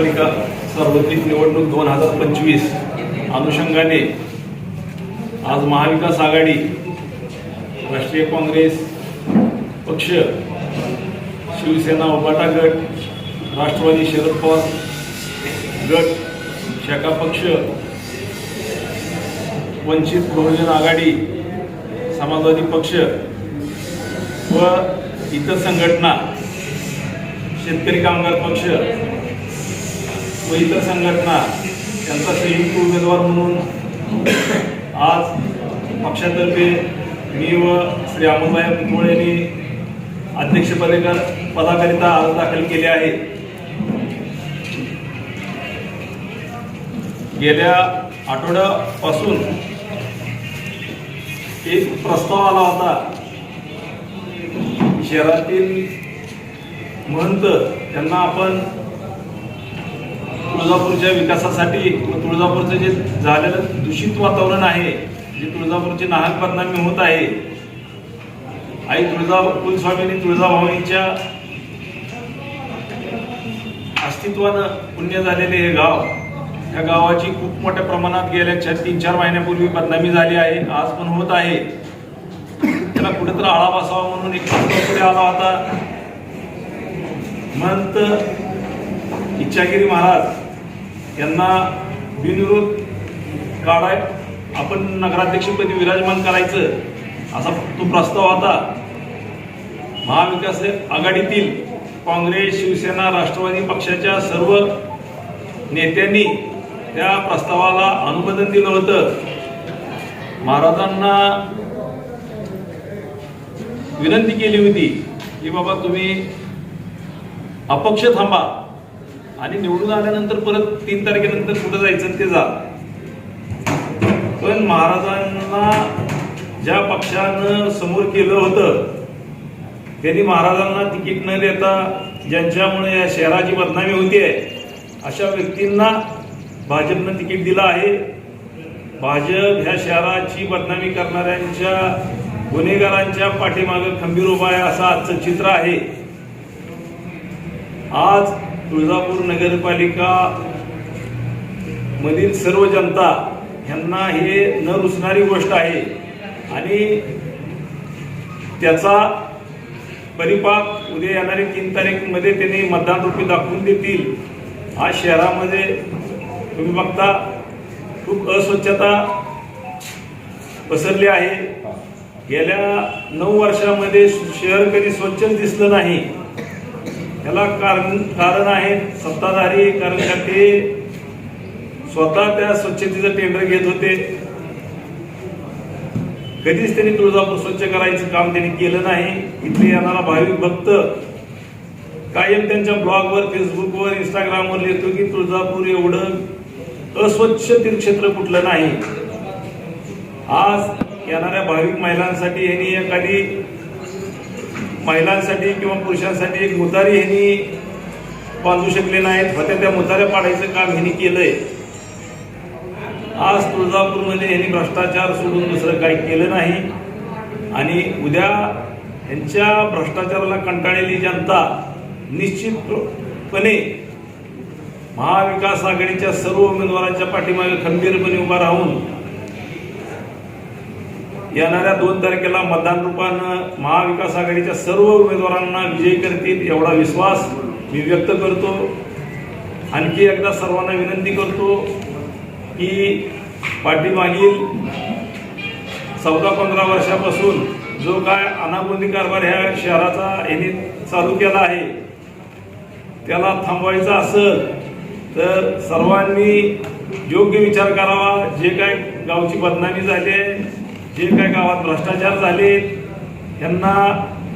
नगरपालिका सार्वत्रिक निवडणूक दोन हजार पंचवीस अनुषंगाने आज महाविकास आघाडी राष्ट्रीय काँग्रेस पक्ष शिवसेना उबाटा गट राष्ट्रवादी शरद पवार गट शाखा पक्ष वंचित बहुजन आघाडी समाजवादी पक्ष व इतर संघटना शेतकरी कामगार पक्ष व इतर संघटना त्यांचा संयुक्त उमेदवार म्हणून आज पक्षातर्फे मी व श्री अमोलभाई मुळे यांनी अध्यक्षपदेकर पदाकरिता अर्ज दाखल केले आहे गेल्या आठवड्यापासून एक प्रस्ताव आला होता. शहरातील महंत त्यांना आपण तुळजापूरच्या विकासासाठी व तुळजापूरचं जे झालेलं दूषित वातावरण आहे जे तुळजापूरचे नाहक परिणामी होत आहे आई तुळजा कुलस्वामींनी तुळजाभवानीच्या अस्तित्वानं पुण्य झालेले हे गाव या गावाची खूप मोठ्या प्रमाणात गेल्या चार तीन चार महिन्यापूर्वी बदनामी झाली आहे आज पण होत आहे. त्याला कुठेतरी आळा बसावा म्हणून एक पुढे आला होता. महंत इच्छागिरी महाराज यांना बिनविरोध काढाय आपण नगराध्यक्षपदी विराजमान करायचं असा तो प्रस्ताव होता महाविकास आघाडीतील काँग्रेस शिवसेना राष्ट्रवादी पक्षाच्या सर्व नेत्यांनी त्या प्रस्तावाला अनुमोदन दिलं होतं. महाराजांना विनंती केली होती की बाबा तुम्ही अपक्ष थांबा. आणि निवडून आल्यानंतर परत तीन तारखेनंतर कुठं जायचं ते जा. पण महाराजांना ज्या पक्षानं समोर केलं होतं त्यांनी महाराजांना तिकीट न देता ज्यांच्यामुळे या शहराची बदनामी होती आहे अशा व्यक्तींना भाजपनं तिकीट दिलं आहे. भाजप ह्या शहराची बदनामी करणाऱ्यांच्या गुन्हेगारांच्या पाठीमागं खंबीर उभा आहे असं आजचं चित्र आहे. आज तुळजापूर नगरपालिका मधील सर्व जनता यांना हे न रुचणारी गोष्ट आहे आणि त्याचा परिपाक उद्या येणारी तीन तारीखमध्ये त्यांनी मतदान रूपी दाखवून देतील. आज शहरामध्ये तुम्ही बघता खूप अस्वच्छता पसरली आहे. गेल्या नऊ वर्षामध्ये शहर कधी स्वच्छच दिसलं नाही. याला कारण कारण आहे सत्ताधारी कारण का ते स्वतः त्या स्वच्छतेचं टेंडर घेत होते. कधीच त्यांनी तुळजापूर स्वच्छ करायचं काम त्यांनी केलं नाही. इथे येणारा भाविक भक्त कायम त्यांच्या ब्लॉगवर फेसबुकवर इंस्टाग्रामवर लिहितो की तुळजापूर एवढं अस्वच्छ तीर्थक्षेत्र कुठलं नाही. आज येणाऱ्या भाविक महिलांसाठी यांनी एखादी महिलांसाठी किंवा पुरुषांसाठी एक मुतारी ह्यांनी बांधू शकले नाहीत. फक्त त्या मुताऱ्या पाडायचं काम ह्यांनी केलंय. आज तुळजापूरमध्ये ह्यांनी भ्रष्टाचार सोडून दुसरं काही केलं नाही. आणि उद्या यांच्या भ्रष्टाचाराला कंटाळलेली जनता निश्चितपणे महाविकास आघाडीच्या सर्व उमेदवारांच्या पाठीमागे खंबीरपणे उभा राहून येणाऱ्या दोन तारखेला मतदान रूपानं महाविकास आघाडीच्या सर्व उमेदवारांना विजयी करतील एवढा विश्वास मी व्यक्त करतो. आणखी एकदा सर्वांना विनंती करतो की पाठीमागील चौदा पंधरा वर्षापासून जो काय अनागोंदी कारभार ह्या शहराचा यांनी चालू केला आहे त्याला थांबवायचा असेल तर सर्वांनी योग्य विचार करावा. जे काय गावची बदनामी झाली आहे जे काय गावात भ्रष्टाचार झाले यांना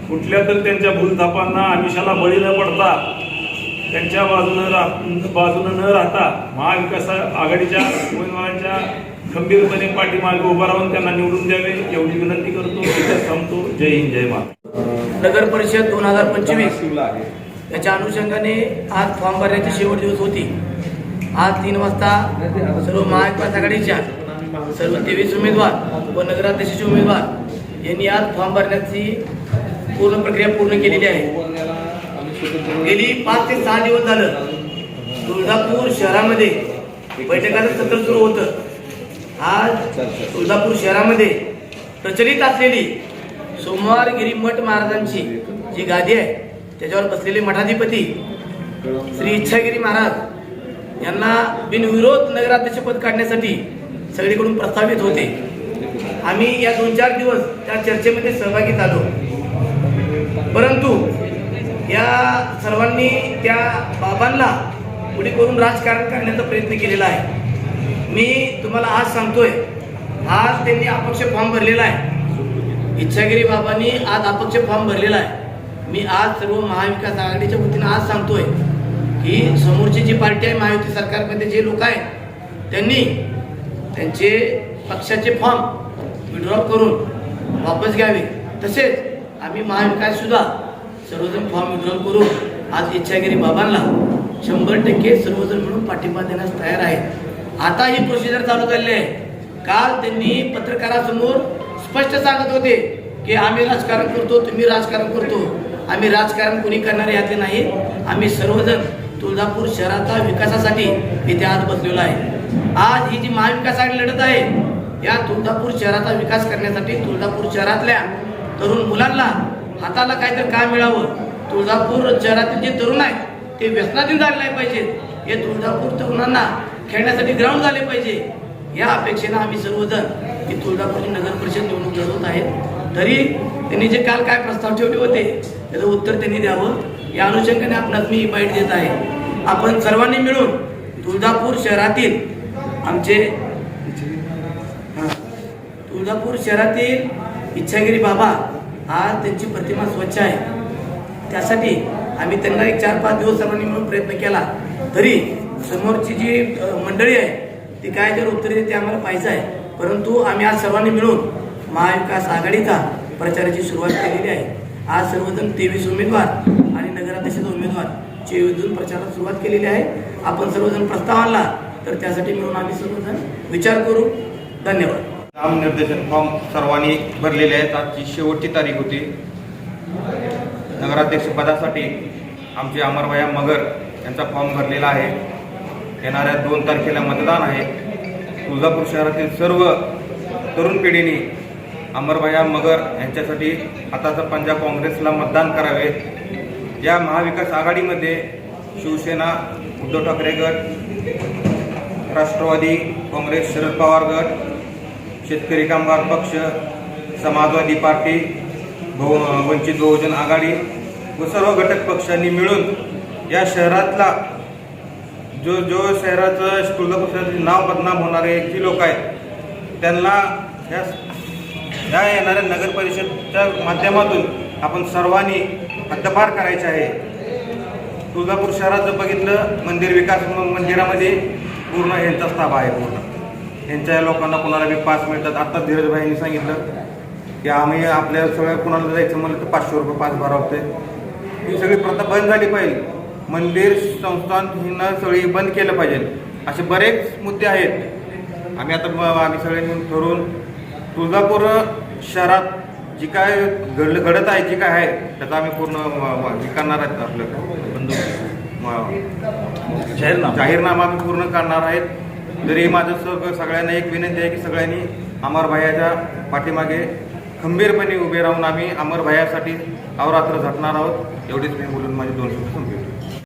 कुठल्या तर त्यांच्या भूलथापांना आमिषाला बळी न पडता त्यांच्या बाजूनं राह बाजूनं न राहता महाविकास आघाडीच्या उमेदवारांच्या खंबीरपणे पाठीमागे उभा राहून त्यांना निवडून द्यावे एवढी विनंती करतो. थांबतो. जय हिंद जय महाराज नगर परिषद दोन हजार पंचवीस. त्याच्या अनुषंगाने आज फॉर्म भरण्याची शेवट दिवस होती. आज तीन वाजता सर्व महाविकास आघाडीच्या सर्व तेवीस उमेदवार व नगराध्यक्षाचे उमेदवार यांनी आज फॉर्म भरण्याची पूर्ण प्रक्रिया पूर्ण केलेली आहे. गेली पाच ते सहा दिवस झालं तुळजापूर शहरामध्ये बैठकाचं सत्र सुरू होतं. आज तुळजापूर शहरामध्ये प्रचलित असलेली सोमवारगिरी मठ महाराजांची जी गादी आहे त्याच्यावर बसलेले मठाधिपती श्री इच्छागिरी महाराज यांना बिनविरोध नगराध्यक्षपद काढण्यासाठी सगळीकडून प्रस्तावित होते. आम्ही या दोन चार दिवस त्या चर्चेमध्ये सहभागी झालो. परंतु या सर्वांनी त्या बाबांना पुढे करून राजकारण करण्याचा प्रयत्न केलेला आहे. मी तुम्हाला आज सांगतोय आज त्यांनी अपक्ष फॉर्म भरलेला आहे. इच्छागिरी बाबांनी आज अपक्ष फॉर्म भरलेला आहे. मी आज सर्व महाविकास आघाडीच्या वतीनं आज सांगतोय की समोरची जी पार्टी आहे महायुती सरकारमध्ये जे लोक आहेत त्यांनी त्यांचे पक्षाचे फॉर्म विड्रॉ करून वापस घ्यावे. तसेच आम्ही महाविकाससुद्धा सर्वजण फॉर्म विड्रॉ करून आज इच्छागिरी बाबांना शंभर टक्के सर्वजण मिळून पाठिंबा देण्यास तयार आहे. आता ही प्रोसिजर चालू झालेली आहे. काल त्यांनी पत्रकारासमोर स्पष्ट सांगत होते की आम्ही राजकारण करतो तुम्ही राजकारण करतो. आम्ही राजकारण कोणी करणारे यातले नाही. आम्ही सर्वजण तुळजापूर शहराच्या विकासासाठी इथे आज बसलेलो आहे. आज ही जी महाविकास आघाडी लढत आहे या तुळजापूर शहराचा विकास करण्यासाठी तुळजापूर शहरातल्या तरुण मुलांना हाताला काहीतरी काम मिळावं. तुळजापूर शहरातील जे तरुण आहेत ते व्यसनाधीन झाले नाही पाहिजेत हे तुळजापूर तरुणांना खेळण्यासाठी ग्राउंड झाले पाहिजे. या अपेक्षेनं आम्ही सर्वजण ही तुळजापूरची नगर परिषद निवडणूक लढवत आहेत. तरी त्यांनी जे काल काय प्रस्ताव ठेवले होते त्याचं उत्तर त्यांनी द्यावं. या अनुषंगाने आपणास मी ही बाईट देत आहे. आपण सर्वांनी मिळून तुळजापूर शहरातील आमचे तुळजापूर शहरातील इच्छागिरी बाबा आज त्यांची प्रतिमा स्वच्छ आहे. त्यासाठी आम्ही त्यांना एक चार पाच दिवस सर्वांनी मिळून प्रयत्न केला. तरी समोरची जी मंडळी आहे ती काय जर उत्तर ते आम्हाला पाहिजे आहे. परंतु आम्ही आज सर्वांनी मिळून महाविकास आघाडीचा प्रचाराची सुरुवात केलेली आहे. आज सर्वजण तेवीस उमेदवार आणि नगराध्यक्षाचा उमेदवार चोवीसजून प्रचारात सुरुवात केलेली आहे. आपण सर्वजण प्रस्ताव आणला तर त्यासाठी मिळून आम्ही सर्वजण विचार करू. धन्यवाद. नामनिर्देशन फॉर्म सर्वांनी भरलेले आहेत. आजची शेवटची तारीख होती. नगराध्यक्षपदासाठी आमचे अमरभया मगर यांचा फॉर्म भरलेला आहे. येणाऱ्या दोन तारखेला मतदान आहे. तुळजापूर शहरातील सर्व तरुण पिढीने अमरभया मगर यांच्यासाठी आताचा पंजाब काँग्रेसला मतदान करावे. या महाविकास आघाडीमध्ये शिवसेना उद्धव ठाकरे गट राष्ट्रवादी काँग्रेस शरद पवार गट शेतकरी कामगार पक्ष समाजवादी पार्टी बहु वंचित बहुजन आघाडी व सर्व घटक पक्षांनी मिळून या शहरातला जो जो शहराचं तुळजापूर शहराचे नाव बदनाम होणारे जी लोक आहेत त्यांना या या येणाऱ्या नगर परिषदच्या माध्यमातून आपण सर्वांनी हद्दपार करायचे आहे. तुळजापूर शहरात जर बघितलं मंदिर विकास मंदिरामध्ये पूर्ण यांचा ताबा आहे पूर्ण. यांच्या लोकांना कोणाला बी पास मिळतात आता धीरजभाईंनी सांगितलं की आम्ही आपल्या सगळ्या कुणाला जायचं म्हणलं तर पाचशे रुपये पास भरावं होते. ही सगळी प्रथा बंद झाली पाहिजे. मंदिर संस्थान हिनं सगळी बंद केलं पाहिजे. असे बरेच मुद्दे आहेत. आम्ही आता आम्ही सगळे मिळून ठरवून तुळजापूर शहरात जी काय घडलं घडत आहे जी काय आहे त्याचा आम्ही पूर्ण हे करणार आहेत आपलं. बंदोबस्त जाहीरनामा. जाहीरनामा आम्ही पूर्ण करणार आहेत. जरी माझं सग सगळ्यांना एक विनंती आहे की सगळ्यांनी अमरभायाच्या पाठीमागे खंबीरपणे उभे राहून आम्ही अमरभायासाठी अवरात्र झटणार आहोत. एवढीच मी बोलून माझे दोन शब्द संपवतो.